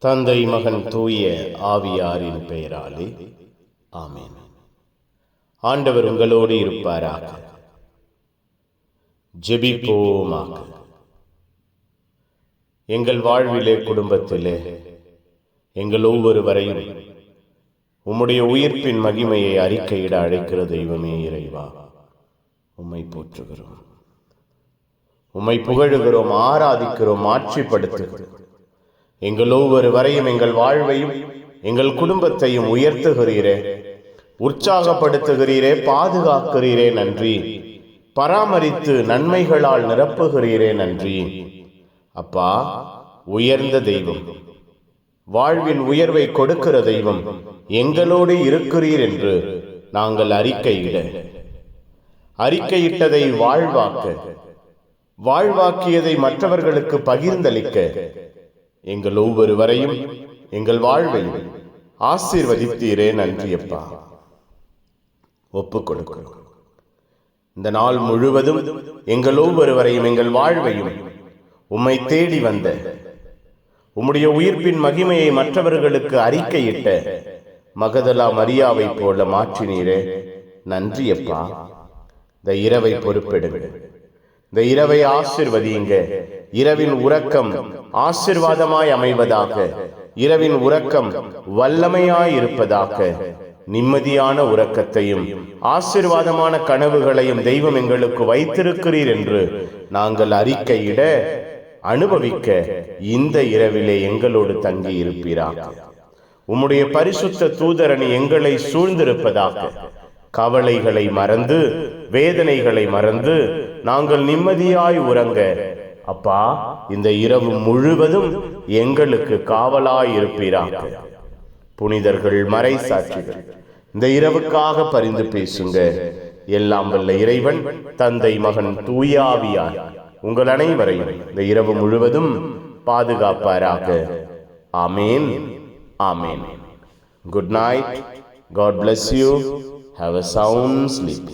தந்தை மகன் தூய ஆவியாரின் பெயராலே. ஆமேன். ஆண்டவர் உங்களோடு இருப்பாராக. ஜெபிப்போமாக. எங்கள் வாழ்விலே குடும்பத்திலே எங்கள் ஒவ்வொருவரையும் உம்முடைய உயிர்ப்பின் மகிமையை அறிக்கையிட அழைக்கிற தெய்வமே இறைவா. உம்மை போற்றுகிறோம். உம்மை புகழுகிறோம் ஆராதிக்கிறோம் ஆட்சிப்படுத்துகிறோம். எங்கள் ஒவ்வொரு வரையும் எங்கள் வாழ்வையும் எங்கள் குடும்பத்தையும் உயர்த்துகிறீரே. உற்சாகப்படுத்துகிறீரே பாதுகாக்கிறீரே நன்றி. பராமரித்து நன்மைகளால் நிரப்புகிறீரே நன்றி. அப்பா உயர்ந்த தெய்வம். வாழ்வின் உயர்வை கொடுக்கிற தெய்வம் எங்களோடு இருக்கிறீர் என்று நாங்கள் அறிக்கையிட. அறிக்கையிட்டதை வாழ்வாக்க. வாழ்வாக்கியதை மற்றவர்களுக்கு பகிர்ந்தளிக்க. எங்கள் ஒவ்வொருவரையும் எங்கள் வாழ்வையும் ஆசீர்வதித்தீரே நன்றியப்பா. ஒப்பு கொடுக்கிறோம். இந்த நாள் முழுவதும் எங்கள் ஒவ்வொருவரையும் எங்கள் வாழ்வையும் உம்மை தேடி வந்த உம்முடைய உயிர்ப்பின் மகிமையை மற்றவர்களுக்கு அறிக்கையிட்ட மகதலா மரியாவை போல மாற்றினீரே நன்றியப்பா. இந்த இரவை பொறுப்பெடுங்க. இந்த இரவை ஆசிர்வதிங்க இரவின் உறக்கம் ஆசிர்வாதமாய் அமைவதாக இரவின் உறக்கம் வல்லமையாய் இருப்பதாக நிம்மதியான உறக்கத்தையும் ஆசிர்வாதமான கனவுகளையும் தெய்வம் எங்களுக்கு வைத்திருக்கிறீர் என்று நாங்கள் அறிக்கையிட அனுபவிக்க இந்த இரவிலே எங்களோடு தங்கி இருப்பீராக உம்முடைய பரிசுத்த தூதரணி எங்களை சூழ்ந்திருப்பதாக கவலைகளை மறந்து வேதனைகளை மறந்து நாங்கள் நிம்மதியாய் உறங்க அப்பா இந்த இரவு முழுவதும் எங்களுக்கு காவலாயிருப்பீராக. புனிதர்கள் மறை சாட்சிகள் இந்த இரவுக்காக பரிந்து பேசுங்க. எல்லாம் வல்ல இறைவன் தந்தை மகன் தூயாவியார் உங்கள் அனைவரையும் இந்த இரவு முழுவதும் பாதுகாப்பாராக. Amen. Amen. Good night God bless you have a sound sleep.